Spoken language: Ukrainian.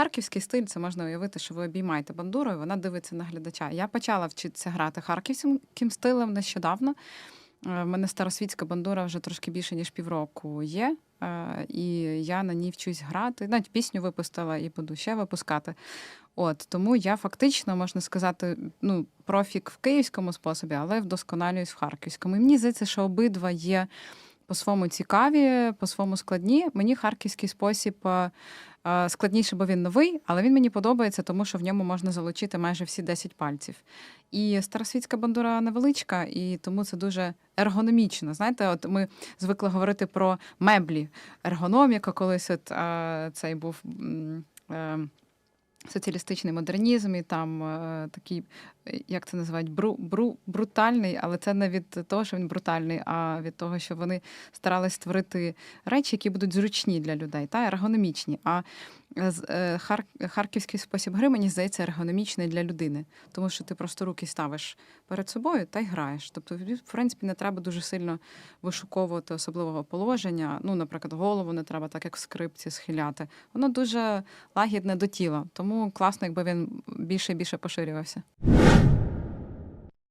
харківський стиль це можна уявити, що ви обіймаєте бандуру, і вона дивиться на глядача. Я почала вчитися грати харківським стилем нещодавно. Е, В мене старосвітська бандура вже трошки більше ніж півроку є. е, І я на ній вчусь грати. Навіть пісню випустила і буду ще випускати. От тому я фактично можна сказати, ну профік в київському способі, але вдосконалююсь в харківському. І мені здається, що обидва є по-своєму цікаві, по-своєму складні. Мені харківський спосіб е, е, складніше, бо він новий, але він мені подобається, тому що в ньому можна залучити майже всі 10 пальців. І старосвітська бандура невеличка, і тому це дуже ергономічно. Знаєте, от ми звикли говорити про меблі. Ергономіка, колись от е, цей був. е, Соціалістичний модернізм, і там е, такий, як це називають, бру, бру, брутальний, але це не від того, що він брутальний, а від того, що вони старались створити речі, які будуть зручні для людей, та ергономічні. А е, хар, харківський спосіб гри, мені здається, ергономічний для людини, тому що ти просто руки ставиш перед собою та й граєш. Тобто, в принципі, не треба дуже сильно вишуковувати особливого положення. Ну, наприклад, голову не треба так, як в скрипці, схиляти. Воно дуже лагідне до тіла, тому класно, якби він більше і більше поширювався.